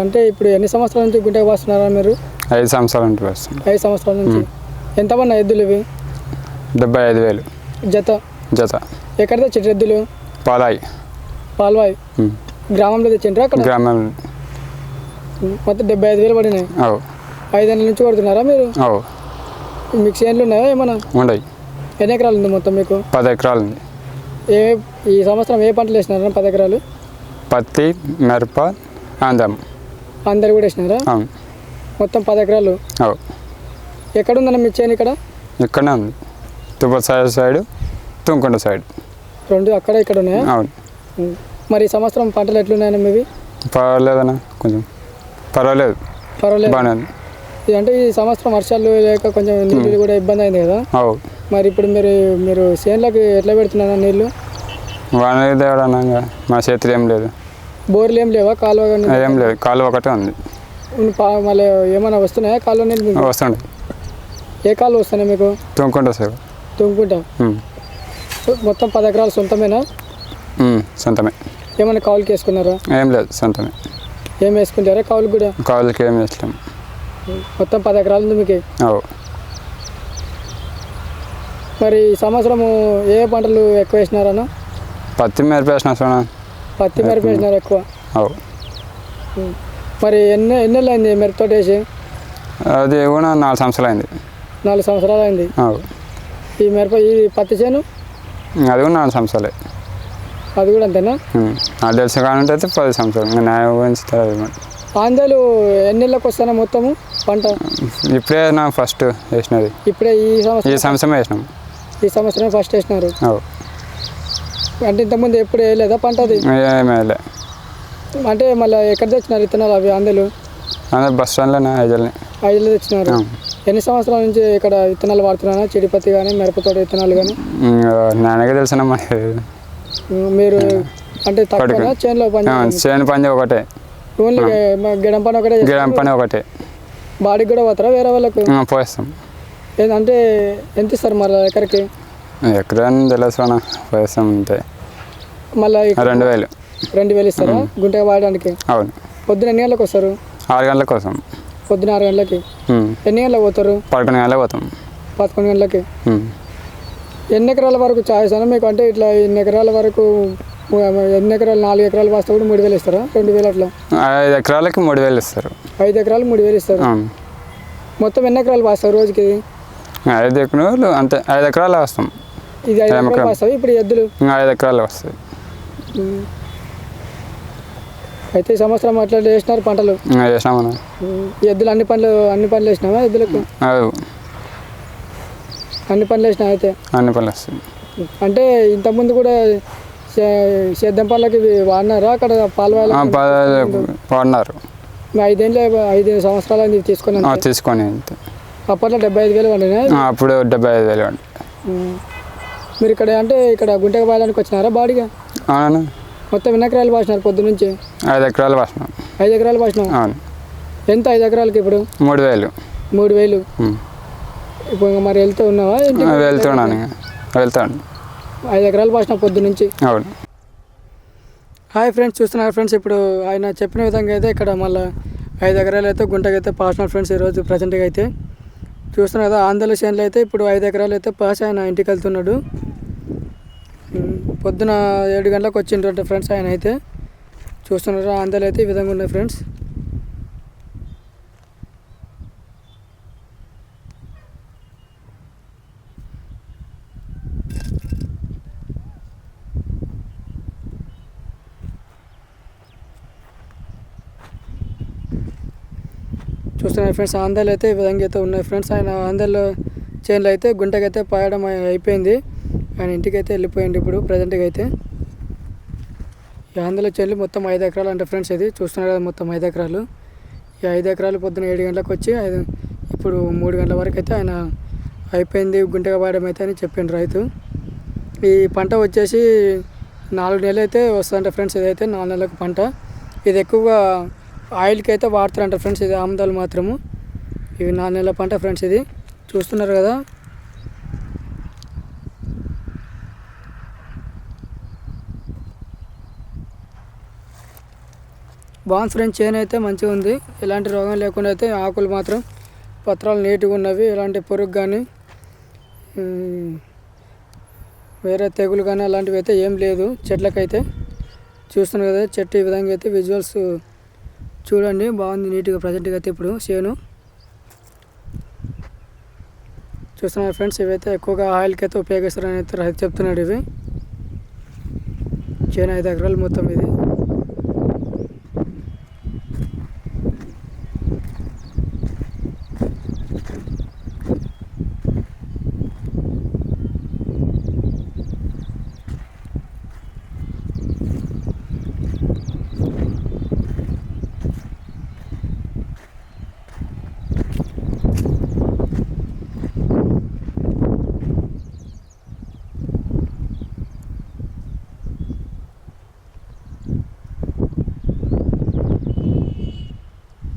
అంటే ఇప్పుడు ఎన్ని సంవత్సరాల నుంచి గుంటకు పోస్తున్నారా మీరు? ఐదు సంవత్సరాలు ఉంటుంది వస్తుంది ఐదు సంవత్సరాల నుంచి. ఎంతమన్నా ఎద్దులు ఇవి? డెబ్బై ఐదు వేలు. జత. జత. ఎక్కడ తెచ్చిండ్రు ఎద్దులు? పాలాయి. పాల్వాయి. గ్రామంలో తెచ్చిండ్రు అక్కడ? గ్రామం. మొత్తం డెబ్బై ఐదు వేలు పడినాయి. అవు. ఐదేళ్ళ నుంచి కొడుతున్నారా మీరు? మీకు చేనులు ఉన్నాయా ఏమన్నా? ఉండయి. ఎన్ని ఎకరాలు ఉంది మొత్తం మీకు? పది ఎకరాలు ఉంది. ఏ ఈ సంవత్సరం ఏ పంటలు వేసినారా? పది ఎకరాలు? పత్తి మిరప అందం అందరు కూడా వేసినారా? అవును. మొత్తం పది ఎకరాలు? అవు ఎక్కడ ఉందన్న మీ చేను ఇక్కడ? ఇక్కడనే ఉంది. తుపర్ సైడ్ సైడ్ తుంకుంట సైడ్. రెండు అక్కడ ఇక్కడ ఉన్నాయా అవును. మరి ఈ సంవత్సరం పంటలు ఎట్లున్నాయన్న మీవి? పర్వాలేదన్నా కొంచెం. పర్వాలేదు. పర్వాలేదు. బాగానే ఉంది. అంటే ఈ సంవత్సరం వర్షాలు లేక కొంచెం నీళ్ళు కూడా ఇబ్బంది అయింది కదా? అవు మరి ఇప్పుడు మీరు మీరు చేనులకు ఎట్లా పెడుతున్నారా నీళ్ళు? వాన ఇంకా. మా చేతిలో ఏం లేదు. బోర్లు ఏం లేవా? కాలువ ఏం లేదు కాలు ఒకటే ఉంది. మళ్ళీ ఏమైనా వస్తున్నాయా కాలువ నీళ్ళు? వస్తుండే ఏ కాలువ వస్తున్నాయి మీకు? తుంకుంట సార్. ఉమ్. మొత్తం పది ఎకరాలు సొంతమేనా? సొంతమే. ఏమైనా కావులకి వేసుకున్నారా? ఏం లేదు సొంతమే. ఏం వేసుకుంటారా కావులు కూడా? కాళ్ళకి ఏం ఇష్టం మొత్తం పది ఎకరాలు ఉంది మీకు? అవు. మరి ఈ సంవత్సరము ఏ పంటలు ఎక్కువ వేసినారన్న? పత్తి మిరపేసిన సోనా. పత్తి మిరప వేసినారు ఎక్కువ. మరి ఎన్ని ఎన్నెళ్ళు అయింది మిరపతోట వేసి? అది కూడా నాలుగు సంవత్సరాలు అయింది నాలుగు సంవత్సరాలు అయింది ఈ మిరప ఈ పత్తి చేను? అది కూడా నాలుగు సంవత్సరాలే. అది కూడా అంతేనా. నాకు తెలిసి కావాలంటే అయితే పది సంవత్సరాలు. నా గురించి మరి. ఆంధ్రాలు ఎన్నెళ్ళకి వస్తానా మొత్తము పంట? ఇప్పుడే నా ఫస్ట్ వేసినది. ఇప్పుడే ఈ ఈ సంవత్సరం సంవత్సరం వేసినాం. ఈ సంవత్సరం ఫస్ట్ వేసినారు. అంటే ఇంతకుముందు ఎప్పుడు వేయలేదా పంట అది? ఏమేలే అంటే మళ్ళీ ఎక్కడ తెచ్చినారు విత్తనాలు అవి అందరు బస్ స్టాండ్లోనే ఐదులో తెచ్చినారు. ఎన్ని సంవత్సరాల నుంచి ఇక్కడ విత్తనాలు వాడుతున్నారా? చెడిపత్తి కానీ మిరపతోట విత్తనాలు కానీ నాన్నగా తెలిసిన మరి? మీరు అంటే తక్కువ. చేనులో పని చేను పని ఒకటే. ఓన్లీ గిడం పని ఒకటే గిడం పని ఒకటే. బాడీకి కూడా పోతారా వేరే వాళ్ళకు? పోస్తాం. ఏంటంటే ఎంత ఇస్తారు మరి ఎకరికి? ఎక్కడని తెలుసు పోస్తాం అంతే. మళ్ళీ రెండు వేలు. రెండు వేలు ఇస్తారా? గుంటగా వాడడానికి? అవును. పొద్దున ఎన్ని గంటలకు వస్తారు? ఆరు గంటల కోసం. పొద్దున ఆరు గంటలకి. ఎన్ని గంటలకు పోతారు? పదకొండు గంటలకు పోతాం. పదకొండు గంటలకి. ఎన్ని ఎకరాల వరకు చాయిస్ అన్న మీకు అంటే ఇట్లా ఎన్ని ఎకరాల వరకు ఎన్ని ఎకరాలు నాలుగు ఎకరాలు వాస్తే కూడా మూడు వేలు ఇస్తారా? రెండు వేలు అట్లా? ఐదు ఎకరాలకి మూడు వేలు ఇస్తారు. ఐదు ఎకరాలు మూడు వేలు ఇస్తారు. మొత్తం ఎన్ని ఎకరాలు వాస్తారు రోజుకి? ఐదు ఎకరాలు అంతే. ఐదు ఎకరాలు వస్తాం. ఇది ఐదు ఎకరం. ఎకరాలు వాస్తాయి ఇప్పుడు ఎద్దులు? ఐదు ఎకరాలు వస్తాయి. అయితే ఈ సంవత్సరం అట్లా వేసినారు పంటలు. ఈ ఎద్దులు అన్ని పనులు అన్ని పనులు వేసినావా ఎద్దులకు? అన్ని పనులు వేసినా అయితే? అన్ని పనులు వస్తాయి. అంటే ఇంతకుముందు కూడా సేద్యం పనులకి వాడినారా? అక్కడ పద- వాడినారు. ఐదేళ్ళు ఐదు సంవత్సరాలు తీసుకుని తీసుకొని అప్పట్లో డెబ్బై ఐదు వేలు పడినా ఆ, అప్పుడు డెబ్బై ఐదు వేలు అండి మీరు ఇక్కడ అంటే ఇక్కడ గుంటకు పాయడానికి వచ్చినారా బాడీగా? అవునా. మొత్తం ఎన్ని ఎకరాలు పాసినారు పొద్దు నుంచి ఐదు ఎకరాలు వస్తున్నాం ఐదు ఎకరాలు పాసినాం అవును. ఎంత ఐదు ఎకరాలకి ఇప్పుడు? మూడు వేలు. మూడు వేలు. ఇప్పుడు ఇంకా మరి వెళ్తూ ఉన్నావా వెళ్తున్నాను వెళ్తాను ఐదు ఎకరాలు పాసిన పొద్దు నుంచి అవును. హాయ్ ఫ్రెండ్స్ చూస్తున్నారు ఫ్రెండ్స్ ఇప్పుడు ఆయన చెప్పిన విధంగా అయితే ఇక్కడ మళ్ళీ ఐదు ఎకరాలు అయితే గుంటకైతే పాసినారు ఫ్రెండ్స్ ఈరోజు ప్రజెంట్గా అయితే. చూస్తున్నారు కదా ఆంధ్ర చేనులు అయితే ఇప్పుడు ఐదు ఎకరాలు అయితే పాస్ ఆయన ఇంటికి వెళ్తున్నాడు. పొద్దున ఏడు గంటలకు వచ్చిండ్రంట ఫ్రెండ్స్ ఆయన అయితే. చూస్తున్నారు? ఆంధ్రలో అయితే ఈ విధంగా ఉన్నాయి ఫ్రెండ్స్. చూస్తున్నాయి ఫ్రెండ్స్? ఆంధ్రలో అయితే ఈ విధంగా అయితే ఉన్నాయి ఫ్రెండ్స్. ఆయన ఆంధ్రలో చైన్లో అయితే గుంటకైతే పాయడం అయిపోయింది. ఆయన ఇంటికైతే వెళ్ళిపోయింది ఇప్పుడు ప్రజెంట్గా అయితే ఈ ఆంధ్రలో చెల్లి మొత్తం ఐదు ఎకరాలు అంటే ఫ్రెండ్స్ ఇది చూస్తున్నారు కదా మొత్తం ఐదు ఎకరాలు. ఈ ఐదు ఎకరాలు పొద్దున ఏడు గంటలకు వచ్చి ఐదు ఇప్పుడు మూడు గంటల వరకు అయితే ఆయన అయిపోయింది గుంటగా పాడడం అయితే అని చెప్పిండు రైతు. ఈ పంట వచ్చేసి నాలుగు నెలలు అయితే వస్తుందంట ఫ్రెండ్స్ ఇదైతే నాలుగు నెలలకు పంట. ఇది ఎక్కువగా ఆయిల్కి అయితే వాడతారంట ఫ్రెండ్స్ ఇది ఆముదాలు మాత్రము. ఇవి నాలుగు నెలల పంట ఫ్రెండ్స్ ఇది. చూస్తున్నారు కదా బాన్స్ ఫ్రెండ్స్ చేను అయితే మంచిగా ఉంది. ఎలాంటి రోగం లేకుండా అయితే ఆకులు మాత్రం పత్రాలు నీట్గా ఉన్నవి. ఎలాంటి పురుగు కానీ వేరే తెగులు కానీ అలాంటివి అయితే ఏం లేదు. చెట్లకైతే చూస్తున్నారు కదా చెట్టు ఈ విధంగా అయితే విజువల్స్ చూడండి. బాగుంది నీట్గా ప్రజెంట్గా అయితే ఇప్పుడు చేను. చూస్తున్నారు ఫ్రెండ్స్ ఇవైతే ఎక్కువగా ఆయిల్కి అయితే ఉపయోగిస్తారని అయితే చెప్తున్నాడు ఇవి. చేను ఐదు ఎకరాలు మొత్తం ఇది.